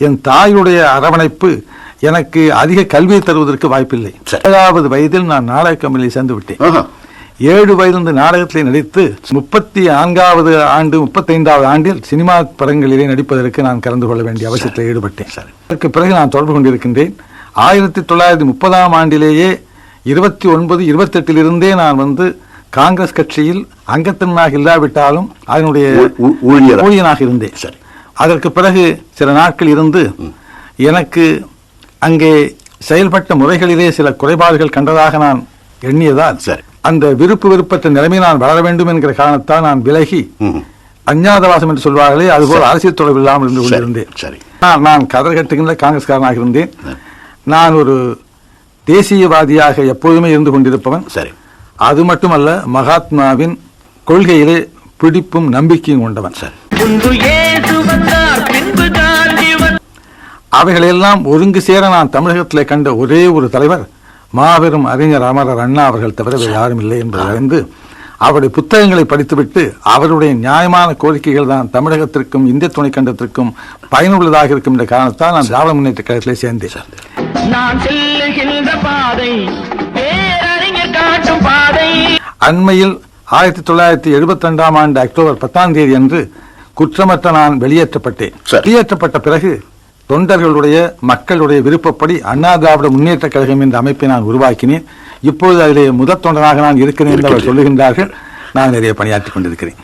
என் தாயுடைய அரவணைப்பு எனக்கு அதிக கல்வியை தருவதற்கு வாய்ப்பில்லை சரி. ஏழாவது வயதில் நான் நாடக கம்பெனியில் சேர்ந்து விட்டேன். ஏழு வயதிலிருந்து நாடகத்திலே நடித்து முப்பத்தி நான்காவது ஆண்டு முப்பத்தைந்தாவது ஆண்டில் சினிமா படங்களிலே நடிப்பதற்கு நான் கலந்து கொள்ள வேண்டிய அவசியத்தில் ஈடுபட்டேன் அதற்கு பிறகு நான் தொடர்பு கொண்டிருக்கின்றேன் ஆயிரத்தி தொள்ளாயிரத்தி முப்பதாம் ஆண்டிலேயே இருபத்தி ஒன்பது இருபத்தெட்டிலிருந்தே நான் வந்து காங்கிரஸ் கட்சியில் அங்கத்தனாக இல்லாவிட்டாலும் அதனுடைய? ஊழியனாக இருந்தேன் சரி. அதற்கு பிறகு சில நாட்கள் இருந்து எனக்கு அங்கே செயல்பட்ட முறைகளிலே சில குறைபாடுகள் கண்டதாக நான் எண்ணியதால் சரி. அந்த விருப்பு விருப்பற்ற நிலைமை நான் வளர வேண்டும் என்கிற காரணத்தால் நான் விலகி. அஞ்ஞாதவாசம் என்று சொல்வார்களே அதுபோல் அரசியல் தொடர்பு இல்லாமல் இருந்து கொண்டிருந்தேன். சரி. நான் நான் கதர் கட்டுகின்ற காங்கிரஸ்காரனாக இருந்தேன். நான் ஒரு தேசியவாதியாக எப்போதுமே இருந்து கொண்டிருப்பவன். சரி. அது மட்டுமல்ல மகாத்மாவின் கொள்கையிலே பிடிப்பும் நம்பிக்கையும் கொண்டவன். சரி. அவைகளெல்லாம் ஒருங்கு சேர நான் தமிழகத்திலே கண்ட ஒரே ஒரு தலைவர் மாபெரும் அறிஞர் அமரர் அண்ணா அவர்கள் தவிர வேறு யாரும் இல்லை என்பதை அறிந்து அவருடைய புத்தகங்களை படித்துவிட்டு அவருடைய நியாயமான கோரிக்கைகள் தான் தமிழகத்திற்கும் இந்திய துணைக்கண்டத்திற்கும் பயனுள்ளதாக இருக்கும் என்ற காரணத்தால் நான் திராவிட முன்னேற்ற கழகத்திலே சேர்ந்தேன். நான் செல்லுகின்ற பாதை அண்மையில் ஆயிரத்தி தொள்ளாயிரத்தி எழுபத்தி ரெண்டாம் ஆண்டு அக்டோபர் பத்தாம் தேதி அன்று குற்றமற்ற நான் வெளியேற்றப்பட்டேன். வெளியேற்றப்பட்ட பிறகு தொண்டர்களுடைய மக்களுடைய விருப்பப்படி அண்ணா திராவிட முன்னேற்ற கழகம் என்ற அமைப்பை நான் உருவாக்கினேன். இப்பொழுது அதிலே முதற் தொண்டனாக நான் இருக்கிறேன் என்று அவர் சொல்லுகின்றார்கள். நான் நிறைய பணியாற்றிக் கொண்டிருக்கிறேன்.